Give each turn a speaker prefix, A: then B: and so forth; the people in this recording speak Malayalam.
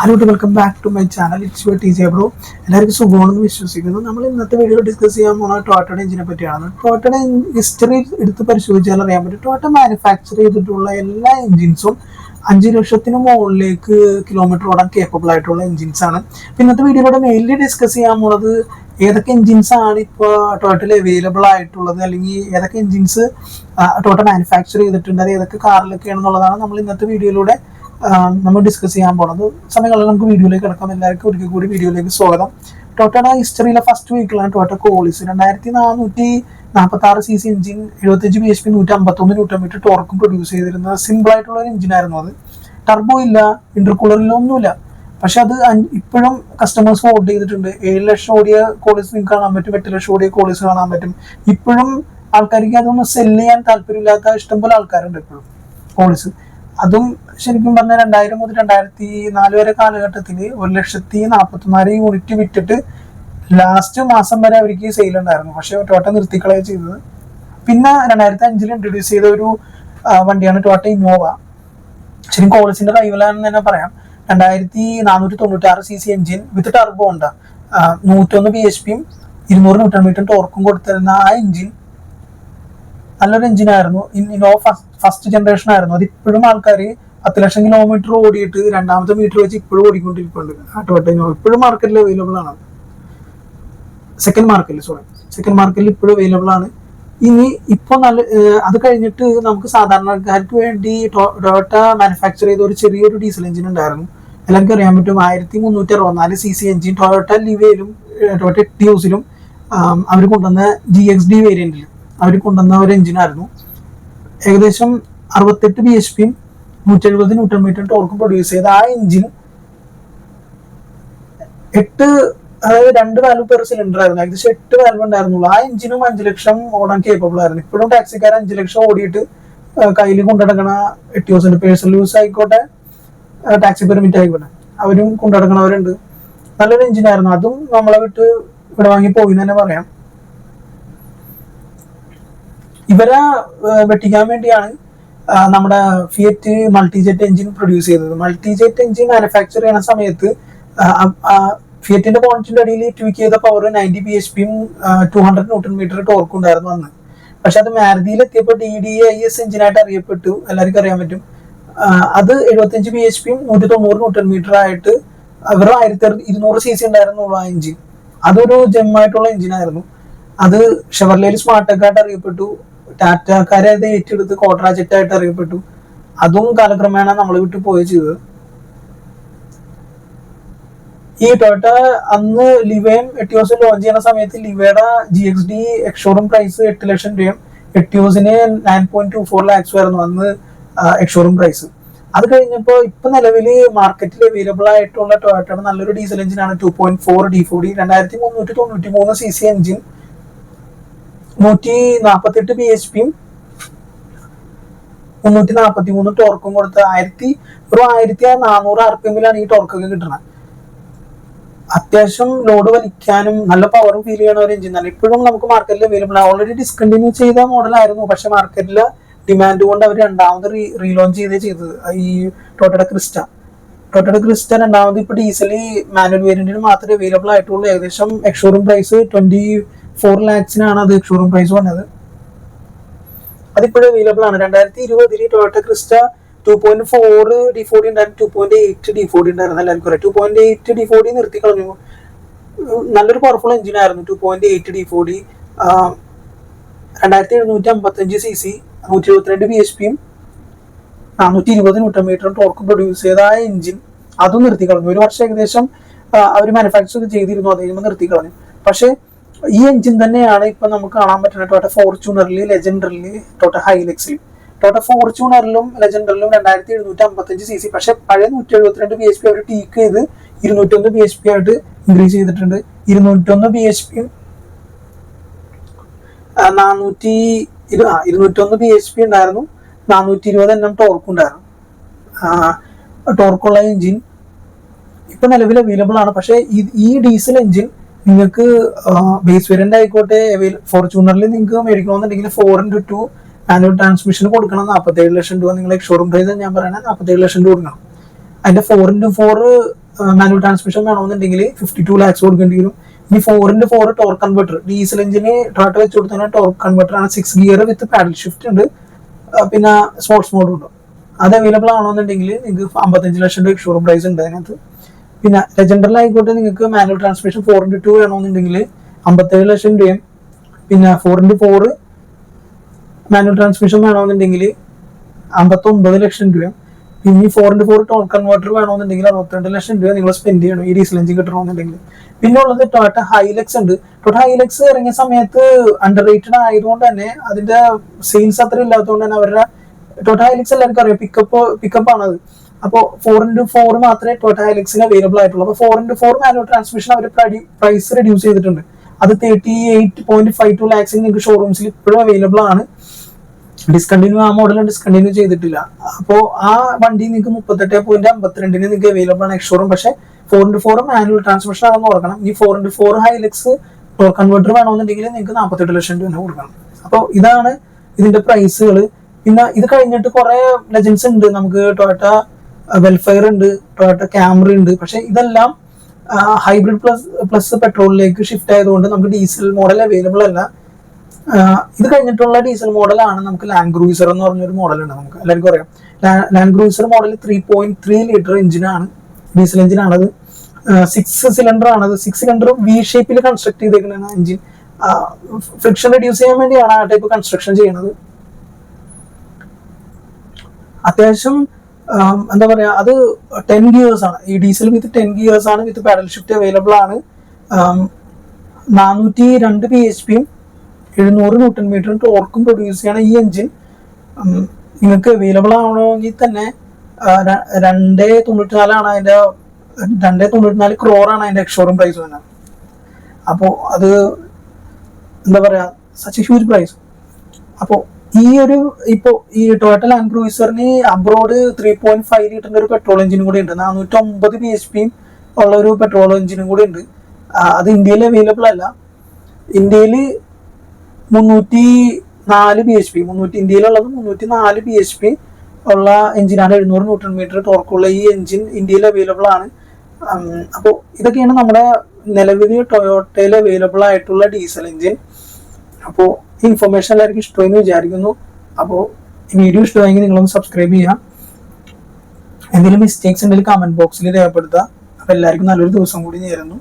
A: Hello welcome back to my channel it's your T bro എല്ലാവർക്കും സുഖമാണെന്ന് വിശ്വസിക്കുന്നു. നമ്മൾ ഇന്നത്തെ വീഡിയോ ഡിസ്കസ് ചെയ്യാൻ പോകുന്ന ടോട്ടയുടെ എഞ്ചിനെ പറ്റിയാണ്. ടോട്ടയുടെ ഹിസ്റ്ററി എടുത്ത് പരിശോധിച്ചാൽ അറിയാൻ പറ്റും. ടോട്ട മാനുഫാക്ചർ ചെയ്തിട്ടുള്ള എല്ലാ എഞ്ചിൻസും അഞ്ച് ലക്ഷത്തിന് മുകളിലേക്ക് കിലോമീറ്റർ ഓടാൻ കേപ്പബിൾ ആയിട്ടുള്ള എഞ്ചിൻസ് ആണ്. ഇന്നത്തെ വീഡിയോയിലൂടെ മെയിൻലി ഡിസ്കസ് ചെയ്യാൻ പോകുന്നത് ഏതൊക്കെ എഞ്ചിൻസ് ആണ് ഇപ്പോൾ ടോട്ടൽ അവൈലബിൾ ആയിട്ടുള്ളത് അല്ലെങ്കിൽ ഏതൊക്കെ എഞ്ചിൻസ് ടോട്ട മാനുഫാക്ചർ ചെയ്തിട്ടുണ്ട് അത് ഏതൊക്കെ കാറിലൊക്കെയാണെന്നുള്ളതാണ് നമ്മൾ ഇന്നത്തെ വീഡിയോയിലൂടെ നമ്മൾ ഡിസ്കസ് ചെയ്യാൻ പോണത്. സമയങ്ങളിൽ നമുക്ക് വീഡിയോയിലേക്ക് കിടക്കാം. എല്ലാവർക്കും ഒരിക്കൽ കൂടി വീഡിയോയിലേക്ക് സ്വാഗതം. ടോട്ടയുടെ ഹിസ്റ്ററിയിലെ ഫസ്റ്റ് വെഹിക്കിളാണ് ടോട്ട കോളിസ് രണ്ടായിരത്തി നാനൂറ്റി നാൽപ്പത്തി ആറ് സി സി എഞ്ചിൻ എഴുപത്തഞ്ച് ബി എച്ച് പി നൂറ്റി അമ്പത്തൊന്ന് ന്യൂട്ടൺ മീറ്റർ ടോർക്കും പ്രൊഡ്യൂസ് ചെയ്തിരുന്ന സിമ്പിൾ ആയിട്ടുള്ള ഒരു എഞ്ചിനായിരുന്നു അത് ടർബോ ഇല്ല ഇന്റർകൂളറില്ല ഒന്നുമില്ല. പക്ഷെ അത് ഇപ്പോഴും കസ്റ്റമേഴ്സ് ഓർഡർ ചെയ്തിട്ടുണ്ട്. ഏഴ് ലക്ഷം ഓടിയ കോളേജ് നിങ്ങൾക്ക് കാണാൻ പറ്റും എട്ട് ലക്ഷം ഓടിയ കോളേജ് കാണാൻ പറ്റും. ഇപ്പോഴും ആൾക്കാർക്ക് അതൊന്നും സെല്ല് ചെയ്യാൻ താല്പര്യമില്ലാത്ത ഇഷ്ടംപോലെ ആൾക്കാരുണ്ട് ഇപ്പോഴും കോളേജ് അതും ശരിക്കും പറഞ്ഞാൽ രണ്ടായിരം മുതൽ രണ്ടായിരത്തി നാല് വരെ കാലഘട്ടത്തിൽ ഒരു ലക്ഷത്തി നാൽപ്പത്തിനാല് യൂണിറ്റ് വിറ്റിട്ട് ലാസ്റ്റ് മാസം വരെ അവർക്ക് സെയിൽ ഉണ്ടായിരുന്നു. പക്ഷെ ടോട്ട നിർത്തിക്കളയ ചെയ്തത്. പിന്നെ രണ്ടായിരത്തി അഞ്ചിൽ ഇൻട്രൊഡ്യൂസ് ചെയ്ത ഒരു വണ്ടിയാണ് ടോട്ട ഇന്നോവ ശരിക്കും കോളേജിന്റെ റൈവലാണെന്ന് തന്നെ പറയാം. രണ്ടായിരത്തി നാനൂറ്റി തൊണ്ണൂറ്റി ആറ് C C engine with turbo ഉണ്ട് നൂറ്റൊന്ന് ബി എച്ച് പിയും ഇരുന്നൂറ് ന്യൂട്ടൺ മീറ്റർ ടോർക്കും കൊടുത്തിരുന്ന ആ എഞ്ചിൻ നല്ലൊരു എഞ്ചിനായിരുന്നു ഇന്നോ ഫസ്റ്റ് ജനറേഷൻ ആയിരുന്നു അത് ഇപ്പോഴും ആൾക്കാർ പത്ത് ലക്ഷം കിലോമീറ്റർ ഓടിയിട്ട് രണ്ടാമത്തെ മീറ്റർ വെച്ച് ഇപ്പോഴും ഓടിക്കൊണ്ടിരിക്കുന്നുണ്ട് ആ ടോട്ട ഇന്നോവ ഇപ്പോഴും മാർക്കറ്റിൽ അവൈലബിൾ ആണ്. സെക്കൻഡ് മാർക്കറ്റിൽ സോറി സെക്കൻഡ് മാർക്കറ്റിൽ ഇപ്പോഴും അവൈലബിൾ ആണ്. ഇനി ഇപ്പോൾ നല്ല അത് കഴിഞ്ഞിട്ട് നമുക്ക് സാധാരണക്കാർക്ക് വേണ്ടി ടൊയോട്ട മാനുഫാക്ചർ ചെയ്ത ഒരു ചെറിയൊരു ഡീസൽ എഞ്ചിൻ ഉണ്ടായിരുന്നു. എല്ലാവർക്കും അറിയാൻ പറ്റും ആയിരത്തി മുന്നൂറ്റി അറുപത്തിനാല് സി സി എഞ്ചിൻ ടൊയോട്ട ലിവയിലും ടൊയോട്ട എട്ടിയൂസിലും അവർ കൊണ്ടുവന്ന ജി എക്സ് ഡി വേരിയന്റിൽ അവർ കൊണ്ടുവന്ന ഒരു എഞ്ചിനായിരുന്നു ഏകദേശം അറുപത്തെട്ട് ബി എച്ച് പിയും നൂറ്റി എഴുപത് ന്യൂട്ടൺ മീറ്റർ ടോർക്കും പ്രൊഡ്യൂസ് ചെയ്ത ആ എഞ്ചിൻ എട്ട് അതായത് രണ്ട് വാൽവ് പെർ സിലിണ്ടർ ആയിരുന്നു. ഏകദേശം എട്ട് വാൽവ് ഉണ്ടായിരുന്നുള്ളൂ. ആ എഞ്ചിനും അഞ്ചു ലക്ഷം ഓടാൻ കേപ്പബിൾ ആയിരുന്നു. ഇപ്പോഴും ടാക്സിക്കാർ അഞ്ചു ലക്ഷം ഓടിയിട്ട് കയ്യിൽ കൊണ്ടുനടക്കണ എട്ടിയോസിന്റെ പേഴ്സണൽ യൂസ് ആയിക്കോട്ടെ ടാക്സി പെർമിറ്റ് ആയിക്കോട്ടെ. അവരും കൊണ്ടുനടക്കണവരുണ്ട്. നല്ലൊരു എഞ്ചിനായിരുന്നു അതും നമ്മളെ വിട്ട് ഇവിടെ വാങ്ങി പോയി തന്നെ പറയാം. ഇവരെ വെട്ടിക്കാൻ വേണ്ടിയാണ് നമ്മുടെ ഫിയറ്റ് മൾട്ടിജെറ്റ് എഞ്ചിൻ പ്രൊഡ്യൂസ് ചെയ്തത്. മൾട്ടിജെറ്റ് എഞ്ചിൻ മാനുഫാക്ചർ ചെയ്യുന്ന സമയത്ത് ഫിയറ്റിന്റെ പോയിന്റിന്റെ അടിയിൽ ട്വീക്ക് ചെയ്ത പവർ നയന്റി ബി എച്ച് പിയും two hundred newton metre torque ഉണ്ടായിരുന്നു അന്ന്. പക്ഷെ അത് മാരുതിയിൽ എത്തിയപ്പോൾ ഡി ഡി ഐ എസ് എഞ്ചിനായിട്ട് അറിയപ്പെട്ടു. എല്ലാവർക്കും അറിയാൻ പറ്റും. അത് എഴുപത്തഞ്ച് ബി എച്ച് പിയും നൂറ്റി തൊണ്ണൂറ് ന്യൂട്ടൺ മീറ്റർ ആയിട്ട് വെറും ആയിരത്തി ഇരുന്നൂറ് സി സി ഉണ്ടായിരുന്നുള്ളൂ ആ എഞ്ചിൻ അതൊരു ജെമ്മായിട്ടുള്ള എഞ്ചിനായിരുന്നു അത് ഷെവർലേൽ സ്മാർട്ടൊക്കെ ആയിട്ട് അറിയപ്പെട്ടു. ടാറ്റക്കാരെ അത് ഏറ്റെടുത്ത് കോട്രാജെറ്റ് ആയിട്ട് അറിയപ്പെട്ടു. അതും കാലക്രമേണ നമ്മൾ വിട്ടു പോയി ചെയ്തത് ഈ ടൊയോട്ട അന്ന് ലിവയും എട്ടിയോസും ലോഞ്ച് ചെയ്യുന്ന സമയത്ത് ലിവയുടെ G X D ex showroom price എട്ട് ലക്ഷം രൂപയും എട്ടിയോസിന് nine point two four lakhs ആയിരുന്നു അന്ന് എക്സ്ഷോറൂം പ്രൈസ് അത് കഴിഞ്ഞപ്പോൾ ഇപ്പൊ നിലവിൽ മാർക്കറ്റിൽ അവൈലബിൾ ആയിട്ടുള്ള ടൊയോട്ടയുടെ നല്ലൊരു ഡീസൽ എഞ്ചിനാണ് two point four D four D രണ്ടായിരത്തി മുന്നൂറ്റി തൊണ്ണൂറ്റി മൂന്ന് സി സി എഞ്ചിൻ നൂറ്റി നാൽപ്പത്തെട്ട് ബി എച്ച് പിയും മുന്നൂറ്റി നാൽപ്പത്തി മൂന്ന് ടോർക്കും കൊടുത്ത് ആയിരത്തി ഒരു ആയിരത്തി നാനൂറ് ആർ പി എമ്മിലാണ് ഈ ടോർക്കൊക്കെ കിട്ടുന്നത്. അത്യാവശ്യം ലോഡ് വലിക്കാനും നല്ല പവറും ഫീൽ ചെയ്യണ ഒരു എഞ്ചിനാണ് ഇപ്പോഴും നമുക്ക് മാർക്കറ്റിൽ അവൈലബിൾ ആണ്. ഓൾറെഡി ഡിസ്കണ്ടിന്യൂ ചെയ്ത മോഡലായിരുന്നു പക്ഷെ മാർക്കറ്റിൽ ഡിമാൻഡ് കൊണ്ട് അവർ രണ്ടാമത് റീ റീലോഞ്ച് ചെയ്തേ ചെയ്തത്. ഈ ടോട്ടയുടെ ക്രിസ്റ്റ ടോട്ടയുടെ ക്രിസ്റ്റ രണ്ടാമത് ഇപ്പൊ ഡീസലി മാനുവൽ വേരിയന്റിന് മാത്രമേ അവൈലബിൾ ആയിട്ടുള്ളൂ. ഏകദേശം ex showroom price twenty four ലാക്സിനാണ് അത് ഷോറൂം പ്രൈസ് വന്നത്. അതിപ്പോഴും അവൈലബിൾ ആണ്. രണ്ടായിരത്തി ഇരുപതിൽ Toyota Crysta two point four D forty ഉണ്ടായിരുന്നു. Two point eight D forty ഉണ്ടായിരുന്നു എല്ലാവർക്കും അറിയാം. Two point eight D forty നിർത്തി കളഞ്ഞു. നല്ലൊരു പവർഫുൾ എഞ്ചിൻ ആയിരുന്നു. Two point eight D forty രണ്ടായിരത്തി എഴുന്നൂറ്റി അമ്പത്തഞ്ച് സി സി നൂറ്റി എഴുപത്തിരണ്ട് ബി എച്ച് പിയും നാനൂറ്റി ഇരുപത് ന്യൂട്ടൺ മീറ്ററും ടോർക്ക് പ്രൊഡ്യൂസ് ചെയ്ത ആ എഞ്ചിൻ അതും നിർത്തി കളഞ്ഞു. ഒരു വർഷം ഏകദേശം അവർ മാനുഫാക്ചർ ചെയ്തിരുന്നു. അതേ നിർത്തി കളഞ്ഞു. പക്ഷേ ഈ എഞ്ചിൻ തന്നെയാണ് ഇപ്പൊ നമുക്ക് കാണാൻ പറ്റുന്നത്. ടോട്ട ഫോർച്യൂണറിൽ ലെജൻഡറിൽ ടോട്ട ഹൈലെക്സിൽ ടോട്ട ഫോർച്യൂണറിലും ലെജൻഡറിലും രണ്ടായിരത്തി എഴുന്നൂറ്റി അമ്പത്തഞ്ച് സി സി പക്ഷെ പഴയ നൂറ്റി എഴുപത്തിരണ്ട് ബി എച്ച് പി അവർ ടീക്ക് ചെയ്ത് ഇരുന്നൂറ്റൊന്ന് ബി എച്ച് പി ആയിട്ട് ഇൻക്രീസ് ചെയ്തിട്ടുണ്ട്. ഇരുന്നൂറ്റൊന്ന് ബി എച്ച് പിയും നാനൂറ്റി ഇരുന്നൂറ്റൊന്ന് ബി എച്ച് പി ഉണ്ടായിരുന്നു. നാനൂറ്റി ഇരുപത് എണ്ണം ടോർക്ക് ഉണ്ടായിരുന്നു. ടോർക്കുള്ള എഞ്ചിൻ ഇപ്പൊ നിലവിൽ അവൈലബിൾ ആണ്. പക്ഷേ ഈ ഡീസൽ എഞ്ചിൻ നിങ്ങൾക്ക് ബേസ് വേരിയന്റ് ആയിക്കോട്ടെ ഫോർച്യൂണറിൽ നിങ്ങൾക്ക് മേടിക്കണമെന്നുണ്ടെങ്കിൽ four into two manual transmission കൊടുക്കണം. നാൽപ്പത്തേഴ് ലക്ഷം രൂപ നിങ്ങൾ ഷോറൂം പ്രൈസ് ഞാൻ പറയണത് നാൽപ്പത്തേഴ് ലക്ഷം രൂപ കൊടുക്കണം. അതിന്റെ four into four manual transmission വേണമെന്നുണ്ടെങ്കിൽ ഫിഫ്റ്റി ടു ലാക്സ് കൊടുക്കേണ്ടി വരും. ഇനി four into four torque converter diesel എഞ്ചിന് ടൊയോട്ട വെച്ച് കൊടുത്താൽ ടോർക്ക് കൺവെർട്ടർ ആണ് six gear with paddle shift ഉണ്ട്. പിന്നെ സ്പോർട്സ് മോഡും ഉണ്ട്. അത് അവൈലബിൾ ആണെന്നുണ്ടെങ്കിൽ നിങ്ങൾക്ക് അമ്പത്തഞ്ച് ലക്ഷം രൂപ ഷോറൂം പ്രൈസ് ഉണ്ട് അതിനകത്ത്. പിന്നെ ലെജൻഡറിലായിക്കോട്ടെ നിങ്ങൾക്ക് manual transmission four into two വേണമെന്നുണ്ടെങ്കിൽ അമ്പത്തേഴ് ലക്ഷം രൂപയും പിന്നെ four into four manual transmission വേണമെന്നുണ്ടെങ്കിൽ അമ്പത്തൊമ്പത് ലക്ഷം രൂപയും പിന്നെ ഈ ഫോർ ഇന്റു ഫോർ ടോൺ കൺവേർട്ടർ വേണമെന്നുണ്ടെങ്കിൽ അറുപത്തിരണ്ട് ലക്ഷം രൂപ നിങ്ങൾ സ്പെൻഡ് ചെയ്യണം ഈ ഡീസൽ എഞ്ചിൻ കിട്ടണമെന്നുണ്ടെങ്കിൽ. പിന്നെ ഉള്ളത് ടൊയോട്ട ഹൈലക്സ് ഉണ്ട്. ടൊയോട്ട ഹൈലക്സ് ഇറങ്ങിയ സമയത്ത് അണ്ടർ റേറ്റഡ് ആയതുകൊണ്ട് തന്നെ അതിന്റെ സെയിൽസ് അത്ര ഇല്ലാത്തതുകൊണ്ട് തന്നെ അവരുടെ ടൊയോട്ട ഹൈലക്സ് എല്ലാവർക്കും അറിയാം. പിക്കപ്പ് പിക്കപ്പ് ആണ് അത് അപ്പോൾ ഫോർ ഇന്റു ഫോർ മാത്രമേ ടൊയോട്ട ഹൈലക്സിന് അവൈലബിൾ ആയിട്ടുള്ളൂ. അപ്പോൾ four into four manual transmission അവർ പ്രൈസ് റെഡ്യൂസ് ചെയ്തിട്ടുണ്ട്. അത് thirty eight point five two ലാക്സിന് നിങ്ങൾക്ക് ഷോറൂംസിൽ ഇപ്പോഴും അവൈലബിൾ ആണ്. ഡിസ്കണ്ടിന്യൂ ആ മോഡൽ ഡിസ്കണ്ടിന്യൂ ചെയ്തിട്ടില്ല. അപ്പോൾ ആ വണ്ടി നിങ്ങൾക്ക് മുപ്പത്തെട്ട് പോയിന്റ് അമ്പത്തിരണ്ടിന് നിങ്ങൾക്ക് അവൈലബിൾ ആണ് എക്സ്ഷോറും പക്ഷേ four into four manual transmission ആണെന്ന് ഓർക്കണം. ഈ four into four Hilux converter വേണമെന്നുണ്ടെങ്കിൽ നിങ്ങൾക്ക് നാൽപ്പത്തെട്ട് ലക്ഷം രൂപ കൊടുക്കണം. അപ്പോൾ ഇതാണ് ഇതിന്റെ പ്രൈസുകൾ പിന്നെ ഇത് കഴിഞ്ഞിട്ട് കുറെ ലെജൻസ് ഉണ്ട്. നമുക്ക് ടൊയോട്ട വെൽഫെയർ ഉണ്ട് ടൊയോട്ട ക്യാമറ ഉണ്ട്. പക്ഷെ ഇതെല്ലാം ഹൈബ്രിഡ് പ്ലസ് പ്ലസ് പെട്രോളിലേക്ക് ഷിഫ്റ്റ് ആയതുകൊണ്ട് നമുക്ക് ഡീസൽ മോഡൽ അവൈലബിൾ അല്ല. ഇത് കഴിഞ്ഞിട്ടുള്ള ഡീസൽ മോഡലാണ് നമുക്ക് ലാൻഡ് ക്രൂയിസർ എന്ന് പറഞ്ഞൊരു മോഡലുണ്ട് നമുക്ക്. എല്ലാവർക്കും അറിയാം. Land Cruiser model three point three litre എഞ്ചിനാണ് ഡീസൽ എഞ്ചിനാണത് സിക്സ് സിലിണ്ടർ ആണത്. സിക്സ് സിലിണ്ടർ വി ഷേപ്പിൽ കൺസ്ട്രക്ട് ചെയ്തേക്കുന്ന എഞ്ചിൻ ഫ്രിക്ഷൻ റെഡ്യൂസ് ചെയ്യാൻ വേണ്ടിയാണ് ആ ടൈപ്പ് കൺസ്ട്രക്ഷൻ ചെയ്യുന്നത് അത്യാവശ്യം എന്താ പറയാ അത് ടെൻ ഗിയേഴ്സ് ആണ്. ഈ ഡീസൽ വിത്ത് ടെൻ ഗിയേഴ്സ് ആണ്. വിത്ത് പാഡൽ ഷിഫ്റ്റ് അവൈലബിൾ ആണ്. നാനൂറ്റി രണ്ട് പി എച്ച് പിയും എഴുന്നൂറ് ന്യൂട്ടൺ മീറ്ററും ടോർക്കും പ്രൊഡ്യൂസ് ചെയ്യണ ഈ എഞ്ചിൻ നിങ്ങൾക്ക് അവൈലബിൾ ആവണമെങ്കിൽ തന്നെ രണ്ടേ തൊണ്ണൂറ്റി നാലാണ് അതിന്റെ രണ്ടേ തൊണ്ണൂറ്റി നാല് ക്രോറാണ് അതിന്റെ എക്സ്ഷോറും പ്രൈസ് വരുന്നത്. അപ്പോൾ അത് എന്താ പറയുക സച്ച് എ ഹ്യൂജ് പ്രൈസ് അപ്പോൾ ഈ ഒരു ഇപ്പോൾ ഈ ടൊയോട്ട ലാൻഡ് ക്രൂയിസറിന് അബ്രോഡ് ത്രീ പോയിന്റ് ഫൈവ് ലിറ്ററിന്റെ ഒരു പെട്രോൾ എഞ്ചിനും കൂടി ഉണ്ട്. നാനൂറ്റി ഒമ്പത് പി എച്ച് പിയും ഉള്ള ഒരു പെട്രോൾ എഞ്ചിനും കൂടി ഉണ്ട്. അത് ഇന്ത്യയിൽ അവൈലബിൾ അല്ല. ഇന്ത്യയിൽ മുന്നൂറ്റി നാല് ബി എച്ച് പി മുന്നൂറ്റി ഇന്ത്യയിലുള്ളത് മുന്നൂറ്റി നാല് ബി എച്ച് പി ഉള്ള എഞ്ചിനാണ് എഴുന്നൂറ് ന്യൂട്രൺ മീറ്റർ ടോർക്കുള്ള ഈ എഞ്ചിൻ ഇന്ത്യയിൽ അവൈലബിൾ ആണ്. അപ്പോൾ ഇതൊക്കെയാണ് നമ്മുടെ നിലവിൽ ടൊയോട്ടയിൽ അവൈലബിൾ ആയിട്ടുള്ള ഡീസൽ എഞ്ചിൻ അപ്പോൾ ഈ ഇൻഫർമേഷൻ എല്ലാവർക്കും ഇഷ്ടമെന്ന് വിചാരിക്കുന്നു. അപ്പോൾ ഈ വീഡിയോ ഇഷ്ടമായെങ്കിൽ നിങ്ങളൊന്ന് സബ്സ്ക്രൈബ് ചെയ്യാം എന്തെങ്കിലും മിസ്റ്റേക്സ് ഉണ്ടെങ്കിൽ കമന്റ് ബോക്സിൽ രേഖപ്പെടുത്തുക. അപ്പോൾ എല്ലാവർക്കും നല്ലൊരു ദിവസം കൂടി നേരുന്നു.